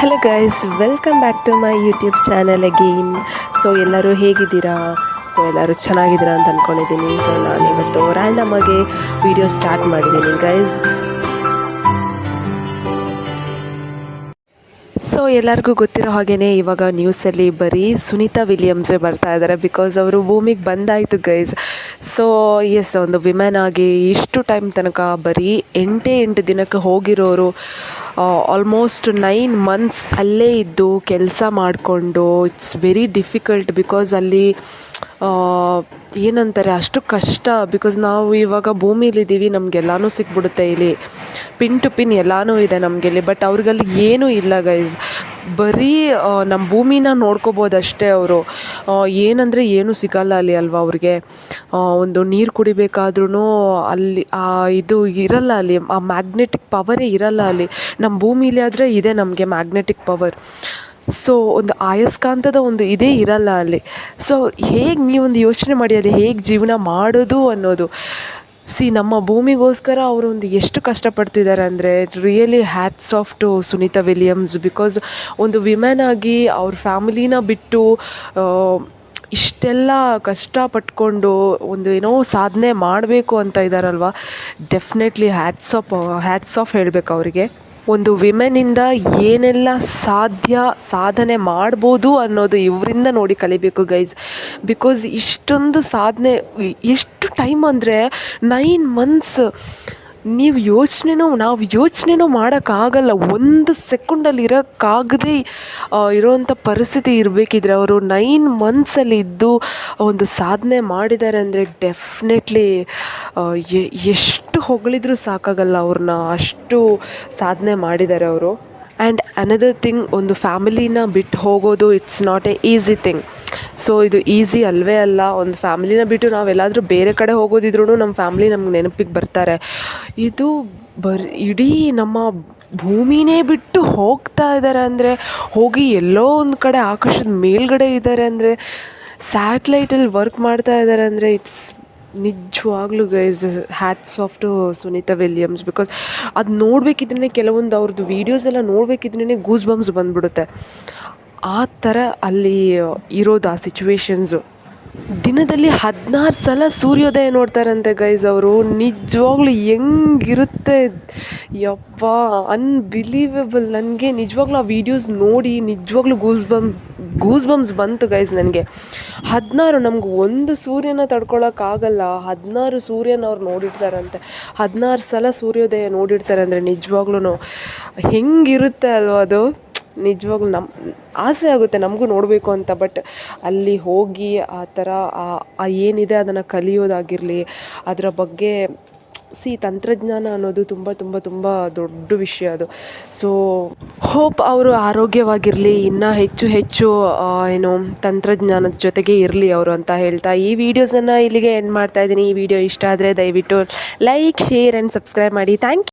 Hello guys welcome back to my YouTube channel again so ಎಲ್ಲರೂ ಹೇಗಿದ್ದೀರಾ? So ಎಲ್ಲರೂ ಚೆನ್ನಾಗಿದ್ದೀರಾ ಅಂತ ಅಂದ್ಕೊಂಡಿದ್ದೀನಿ ಸೊ ನಾನು ಇವತ್ತು ರ್ಯಾಂಡಮ್ ಆಗಿ ವಿಡಿಯೋ ಸ್ಟಾರ್ಟ್ ಮಾಡಿದ್ದೀನಿ ಗೈಸ್ ಸೊ ಎಲ್ಲರಿಗೂ ಗೊತ್ತಿರೋ ಹಾಗೇ ಇವಾಗ ನ್ಯೂಸಲ್ಲಿ ಬರೀ ಸುನೀತಾ ವಿಲಿಯಮ್ಸೆ ಬರ್ತಾ ಇದ್ದಾರೆ ಬಿಕಾಸ್ ಅವರು ಭೂಮಿಗೆ ಬಂದಾಯಿತು ಗೈಸ್ ಸೊ ಎಸ್ ಒಂದು ವಿಮೆನ್ ಆಗಿ ಇಷ್ಟು ಟೈಮ್ ತನಕ ಬರೀ ಎಂಟೇ ಎಂಟು ದಿನಕ್ಕೆ ಹೋಗಿರೋರು. ಆಲ್ಮೋಸ್ಟ್ ನೈನ್ ಮಂತ್ಸ್ ಅಲ್ಲೇ ಇದ್ದು ಕೆಲಸ ಮಾಡಿಕೊಂಡು ಇಟ್ಸ್ ವೆರಿ ಡಿಫಿಕಲ್ಟ್ ಬಿಕಾಸ್ ಅಲ್ಲಿ ಏನಂತಾರೆ, ಅಷ್ಟು ಕಷ್ಟ ಬಿಕಾಸ್ ನಾವು ಇವಾಗ ಭೂಮಿಲಿದ್ದೀವಿ ನಮಗೆಲ್ಲನೂ ಸಿಕ್ಬಿಡುತ್ತೆ ಇಲ್ಲಿ. ಪಿನ್ ಟು ಪಿನ್ ಎಲ್ಲನೂ ಇದೆ ನಮಗೆ ಇಲ್ಲಿ ಬಟ್ ಅವ್ರಿಗಲ್ಲಿ ಏನೂ ಇಲ್ಲ ಗೈಸ್ ಬರೀ ನಮ್ಮ ಭೂಮಿನ ನೋಡ್ಕೋಬೋದು ಅಷ್ಟೇ ಅವರು ಏನಂದರೆ ಏನೂ ಸಿಗಲ್ಲ ಅಲ್ಲಿ ಅಲ್ವಾ ಅವ್ರಿಗೆ. ಒಂದು ನೀರು ಕುಡಿಬೇಕಾದ್ರೂ ಅಲ್ಲಿ, ಆ, ಇದು ಇರಲ್ಲ ಅಲ್ಲಿ, ಆ ಮ್ಯಾಗ್ನೆಟಿಕ್ ಪವರೇ ಇರಲ್ಲ ಅಲ್ಲಿ. ನಮ್ಮ ಭೂಮಿಲಿ ಆದರೆ ಇದೆ ನಮಗೆ ಮ್ಯಾಗ್ನೆಟಿಕ್ ಪವರ್ ಸೊ ಒಂದು ಆಯಸ್ಕಾಂತದ ಒಂದು ಇದೇ ಇರಲ್ಲ ಅಲ್ಲಿ. ಸೊ ಹೇಗೆ ನೀವೊಂದು ಯೋಚನೆ ಮಾಡಿ ಅಲ್ಲಿ ಹೇಗೆ ಜೀವನ ಮಾಡೋದು ಅನ್ನೋದು. ಸಿ ನಮ್ಮ ಭೂಮಿಗೋಸ್ಕರ ಅವರು ಒಂದು ಎಷ್ಟು ಕಷ್ಟಪಡ್ತಿದ್ದಾರೆ ಅಂದರೆ really hats off to Sunita Williams because ಒಂದು ವಿಮೆನ್ ಆಗಿ ಅವ್ರ ಫ್ಯಾಮಿಲಿನ ಬಿಟ್ಟು ಇಷ್ಟೆಲ್ಲ ಕಷ್ಟ ಪಟ್ಕೊಂಡು ಒಂದು ಏನೋ ಸಾಧನೆ ಮಾಡಬೇಕು ಅಂತ ಇದ್ದಾರಲ್ವ definitely hats off hats off ಹೇಳಬೇಕು ಅವರಿಗೆ. ಒಂದು ವಿಮೆನಿಂದ ಏನೆಲ್ಲ ಸಾಧ್ಯ ಸಾಧನೆ ಮಾಡ್ಬೋದು ಅನ್ನೋದು ಇವರಿಂದ ನೋಡಿ ಕಲಿಬೇಕು ಗೈಸ್ ಬಿಕಾಸ್ ಇಷ್ಟೊಂದು ಸಾಧನೆ ಎಷ್ಟು ಟೈಮ್ ಅಂದರೆ ನೈನ್ ಮಂತ್ಸ್ ನೀವು ಯೋಚನೆನೂ, ನಾವು ಯೋಚನೆನೂ ಮಾಡೋಕ್ಕಾಗಲ್ಲ. ಒಂದು ಸೆಕೆಂಡಲ್ಲಿ ಇರೋಕ್ಕಾಗದೇ ಇರೋವಂಥ ಪರಿಸ್ಥಿತಿ ಇರಬೇಕಿದ್ರೆ ಅವರು ನೈನ್ ಮಂತ್ಸಲ್ಲಿ ಇದ್ದು ಒಂದು ಸಾಧನೆ ಮಾಡಿದ್ದಾರೆ ಅಂದರೆ ಡೆಫಿನೆಟ್ಲಿ ಎಷ್ಟು ಹೊಗಳಿದ್ರೂ ಸಾಕಾಗಲ್ಲ ಅವ್ರನ್ನ. ಅಷ್ಟು ಸಾಧನೆ ಮಾಡಿದ್ದಾರೆ ಅವರು. ಆ್ಯಂಡ್ ಅನದರ್ ಥಿಂಗ್, ಒಂದು ಫ್ಯಾಮಿಲಿನ ಬಿಟ್ಟು ಹೋಗೋದು, it's not a easy thing. So ಇದು ಈಸಿ ಅಲ್ವೇ ಅಲ್ಲ. ಒಂದು ಫ್ಯಾಮಿಲಿನ ಬಿಟ್ಟು ನಾವೆಲ್ಲಾದರೂ ಬೇರೆ ಕಡೆ ಹೋಗೋದಿದ್ರೂ ನಮ್ಮ ಫ್ಯಾಮ್ಲಿ ನಮ್ಗೆ ನೆನಪಿಗೆ ಬರ್ತಾರೆ. ಇದು ಬರ್, ಇಡೀ ನಮ್ಮ ಭೂಮಿನೇ ಬಿಟ್ಟು ಹೋಗ್ತಾ ಇದ್ದಾರೆ ಅಂದರೆ, ಹೋಗಿ ಎಲ್ಲೋ ಒಂದು ಕಡೆ ಆಕಾಶದ ಮೇಲ್ಗಡೆ ಇದ್ದಾರೆ ಅಂದರೆ ಸ್ಯಾಟ್ಲೈಟಲ್ಲಿ ವರ್ಕ್ ಮಾಡ್ತಾ ಇದ್ದಾರೆ ಅಂದರೆ ಇಟ್ಸ್ ನಿಜವಾಗ್ಲೂ guys hats off to Sunita Williams because ಅದು ನೋಡಬೇಕಿದ್ರೇ ಕೆಲವೊಂದು ಅವ್ರದ್ದು ವೀಡಿಯೋಸ್ ಎಲ್ಲ ನೋಡಬೇಕಿದ್ರೇ ಗೂಸ್ ಬಂಬ್ಸ್ ಬಂದ್ಬಿಡುತ್ತೆ. ಆ ಥರ ಅಲ್ಲಿ ಇರೋದು ಆ ಸಿಚುವೇಶನ್ಸು ದಿನದಲ್ಲಿ ಹದಿನಾರು ಸಲ ಸೂರ್ಯೋದಯ ನೋಡ್ತಾರಂತೆ ಗೈಸ್ ಅವರು. ನಿಜವಾಗ್ಲೂ ಹೆಂಗಿರುತ್ತೆ. ಯಪ್ಪ ಅನ್ಬಿಲೀವೇಬಲ್ ನನಗೆ ನಿಜವಾಗ್ಲೂ ಆ ವೀಡಿಯೋಸ್ ನೋಡಿ ನಿಜವಾಗ್ಲೂ ಗೂಸ್ ಬಮ್ ಗೂಸ್ ಬಮ್ಸ್ ಬಂತು ಗೈಸ್ ನನಗೆ. ಹದಿನಾರು ನಮ್ಗೆ ಒಂದು ಸೂರ್ಯನ ತಡ್ಕೊಳಕ್ಕಾಗಲ್ಲ ಹದಿನಾರು ಸೂರ್ಯನ ಅವ್ರು ನೋಡಿರ್ತಾರಂತೆ. ಹದಿನಾರು ಸಲ ಸೂರ್ಯೋದಯ ನೋಡಿರ್ತಾರೆ ಅಂದರೆ ನಿಜವಾಗ್ಲೂ ಹೆಂಗಿರುತ್ತೆ ಅಲ್ವಾ ಅದು? ನಿಜವಾಗ್ಲೂ ನಮ್ಮ ಆಸೆ ಆಗುತ್ತೆ ನಮಗೂ ನೋಡಬೇಕು ಅಂತ ಬಟ್ ಅಲ್ಲಿ ಹೋಗಿ ಆ ಥರ ಆ- ಏನಿದೆ ಅದನ್ನು ಕಲಿಯೋದಾಗಿರಲಿ, ಅದರ ಬಗ್ಗೆ ಸಿ ತಂತ್ರಜ್ಞಾನ ಅನ್ನೋದು ತುಂಬ ತುಂಬ ತುಂಬ ದೊಡ್ಡ ವಿಷಯ ಅದು. ಸೊ ಹೋಪ್ ಅವರು ಆರೋಗ್ಯವಾಗಿರಲಿ, ಇನ್ನೂ ಹೆಚ್ಚು ಹೆಚ್ಚು ಏನು ತಂತ್ರಜ್ಞಾನದ ಜೊತೆಗೆ ಇರಲಿ ಅವರು ಅಂತ ಹೇಳ್ತಾ ಈ ವಿಡಿಯೋಸನ್ನು ಇಲ್ಲಿಗೆ ಎಂಡ್ ಮಾಡ್ತಾ ಇದ್ದೀನಿ. ಈ ವಿಡಿಯೋ ಇಷ್ಟ ಆದರೆ ದಯವಿಟ್ಟು ಲೈಕ್ ಶೇರ್ ಆ್ಯಂಡ್ ಸಬ್ಸ್ಕ್ರೈಬ್ ಮಾಡಿ. ಥ್ಯಾಂಕ್